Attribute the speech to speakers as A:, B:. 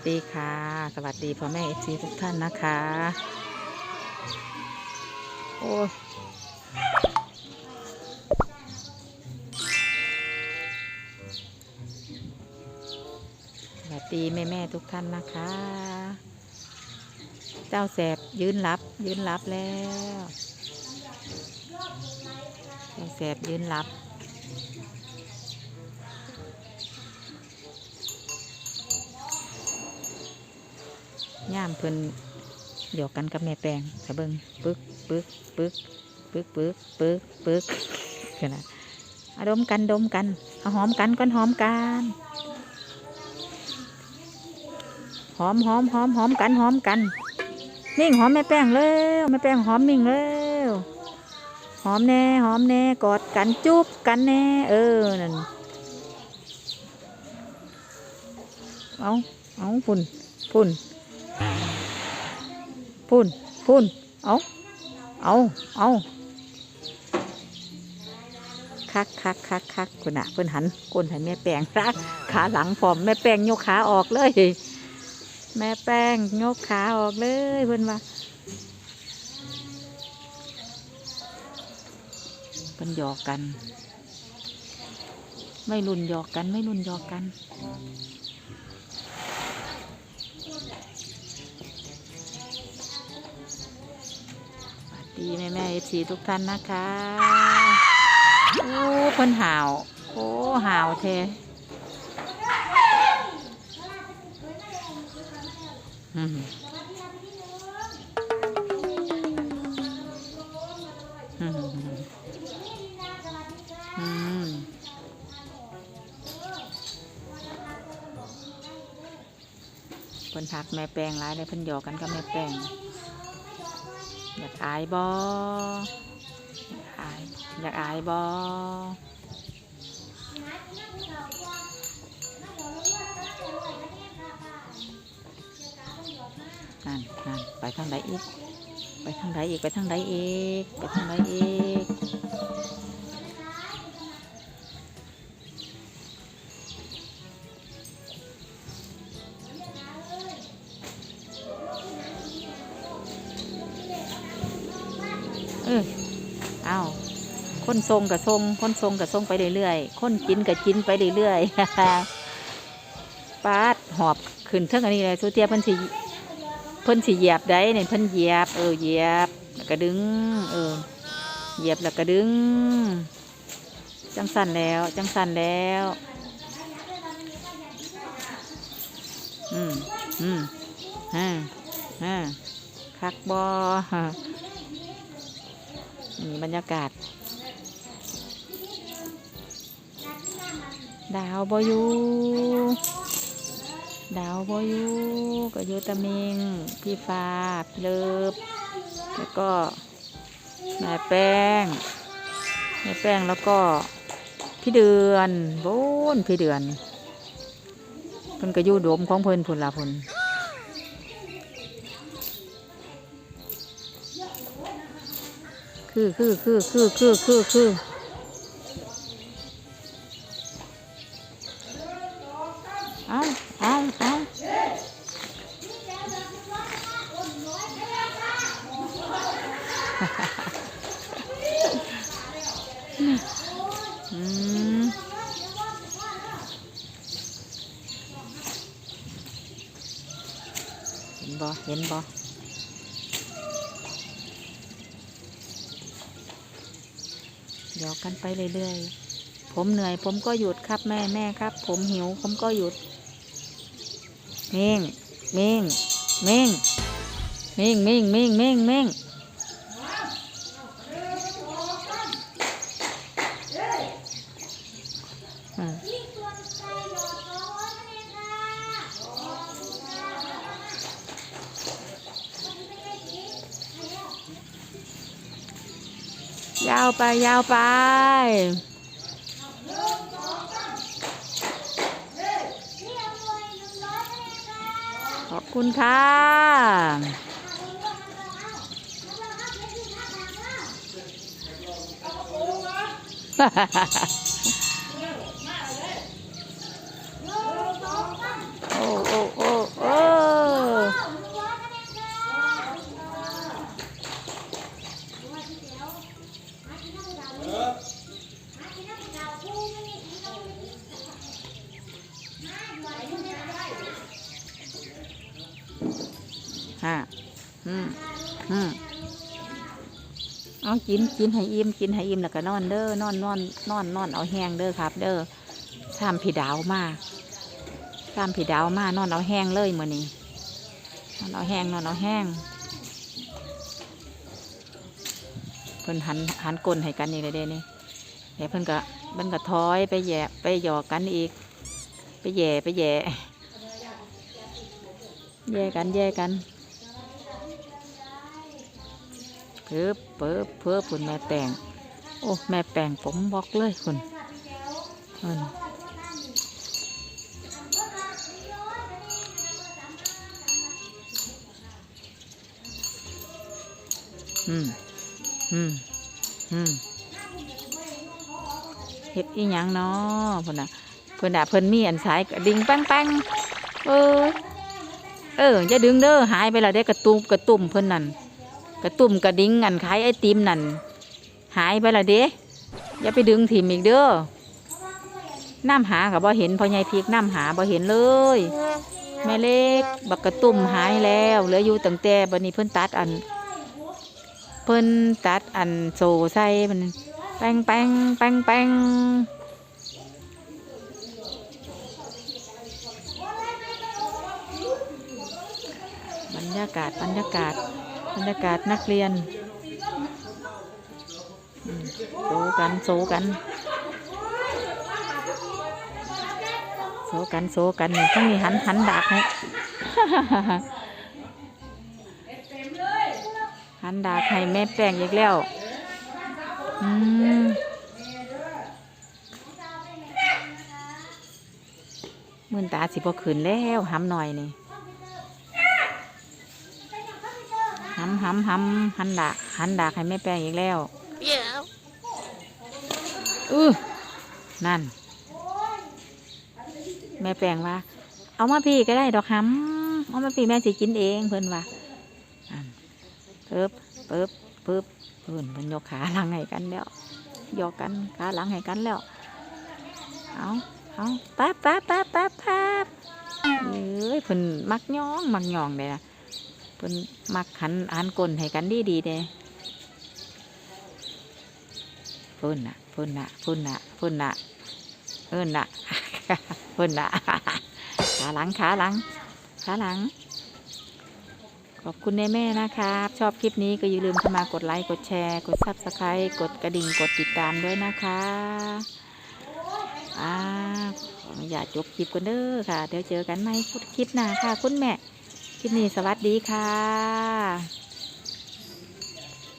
A: วัสดีค่ะ สวัสดีพ่อแม่เอฟซีทุกท่านนะคะ โอ้ยสวัสดีแม่แม่ทุกท่านนะคะ เจ้าแสบยืนรับ ยืนรับแล้ว เจ้าแสบยืนรับ ย่ามเพิ่นเดี๋ยวกันกับแม่แปลงสะเบิงปึ๊กปึ๊กปึ๊กปึ๊กปึ๊กปึ๊กปึ๊กขนาดอดมกันดมกันเอาหอมกันก่อนหอมกันหอมหอมหอมหอมกันหอมกัน นิ่งหอมแม่แป้งเร็วแม่แป้งหอมนิ่งเร็วหอมแน่หอมแน่กอดกันจุ๊บกันแน่เออนั่นเอาเอาฝุ่นฝุ่น พุ่นพุ่นเอาเอาเอาคักคักคักคักคุณอะเพิ่นหันก้นให้แม่แป้งรักขาหลังพร้อมแม่แป้งยกขาออกเลย แม่แป้งยกขาออกเลยเพิ่นว่าเพิ่นหยอกกัน ไม่รุนหยอกกันไม่รุนหยอกกัน ดีแม่แม่เอฟซีทุกท่านนะคะโอ้เพิ่นห่าว โอ้ห่าวแท้อืมอืมอืมเพิ่นทักแม่แปลงร้ายเลยเพิ่นหยอกกันกับแม่แปลง อากอายบออยากอายอยากอายบอนั่นนั่นไปทางไหนอีก ไปทางไหนอีก ไปทางไหนอีก ไปทางไหนอีก คนทรงกับทรงคนทรงกับทรงไปเรื่อยๆคนกินกับกินไปเรื่อยๆปาดหอบขึ้นเท่งอันนี้เลยสุเทียเพิ่นสิเพิ่นสิเหยียบได้เนี่ยเพิ่นเหยียบเออเหยียบแล้วก็ดึง เออเหยียบแล้วก็ดึง จังสั่นแล้วจังสั่นแล้วอืมอืมฮ่าฮ่าคักบอนี่บรรยากาศ ดาวบอยู่ดาวบอยู่ก็อยู่ตะเมงพี่ฟ้าเลิฟแล้วก็แม่แป้งแม่แป้งแล้วก็พี่เดือนโบนพี่เดือนเพิ่นก็อยู่โดมของเพิ่นพุ่นละพุ่นคือคือคือคือคือคือคือ เห็นบ่เห็นบ่เดี๋ยวกันไปเรื่อยๆ ผมเหนื่อย ผมก็หยุดครับแม่แม่ครับ ผมหิว ผมก็หยุด เม่ง เม่ง เม่ง เม่ง เม่ง เม่ง เม่งเม่ง ยาวไปยาวไป ขอบคุณค่ะฮ่าฮ่าฮ่าโอ้ ฮะอืมอืม เอากินกินให้อิ่มกินให้อิ่มแล้วก็นอนเด้อนอนนอนนอนนอนเอาแห้งเด้อครับ เด้อซ้ำผีดาวมาซ้ำผีดาวมานอนเอาแห้งเลยมื้อนี้นอนเอาแห้งนอนเอาแห้งเพิ่นหันหันกลนให้กันนี่เลยเด้นี่เดี๋ยวเพิ่นก็เพิ่นก็ถอยไปแย่ไปหยอกกันอีก ไปแย่ไปแย่แย่กันแย่กัน เพิ่บเพิ่บเพิ่บคุณแม่แปลงโอ้แม่แปลงผมบอกเลยคุณคุณอืมอืมอืมเฮ็ดอีหยังเนาะพุ่นน่ะเพิ่นด่าเพิ่นมีอันสายกระดิ่งปังปังเออเอออย่าดึงเด้อหายไปและได้กระตุมกระตุ่มเพิ่นนั่น กระตุ่มกระดิ่งอันขายไอติมนั่นหายไปและเด้อย่าไปดึงถิ่มอีกเด้อน้ำหากับบ่เห็นพอใหญ่พีกน้ำหาบ่เห็นเลยแม่เล็กบักกระตุ่มหายแล้วเหลืออยู่ตั้งแต่บัดนี้เพิ่นตัดอัน เพิ่นตัดอันโซใส่มันแป้งแป้งแป้งแป้งบรรยากาศบรรยากาศ บรรยากาศนักเรียนโซกันโซกันโซกันโซกันนี่ต้องมีหันหันดากให้หันดากให้แม่แป้งอีกแล้วอืมมื่นตาสิบอขืนแล้วห้ำหน่อยนี่ำหำหำหันดากหันดากให้แม่แป้งอีกแล้วอือนั่น แม่แป้งว่า เอามาพี่ก็ได้ดอกหำเอามาพี่แม่สิกินเองเพิ่นว่าอันปึ๊บปึ๊บปึ๊บเพิ่นเพิ่นยกขาหลังให้กันแล้วยกกันขาหลังให้กันแล้วเอาเอาปั๊บปั๊บปั๊บปั๊บปั๊บเอ้ยเพิ่นมักย่องมักย่องเลยนะ เพิ่นมักหันหันกลนให้กันดีดีเด้พุ่นน่ะพุ่นน่ะพุ่นน่ะพุ่นน่ะเอิ้นน่ะพุ่นน่ะขาหลังขาหลังขาหลัง ขอบคุณแม่แม่ๆนะครับ ชอบคลิปนี้ก็อย่าลืมเข้ามากดไลค์กดแชร์ กดซับสไครต์กดกระดิ่งกดติดตามด้วยนะคะอ่าขออนุญาตจบคลิปกันเด้อค่ะ เดี๋ยวเจอกันใหม่คลิปหน้าค่ะ คุณแม่ คลิปนี้สวัสดีค่ะ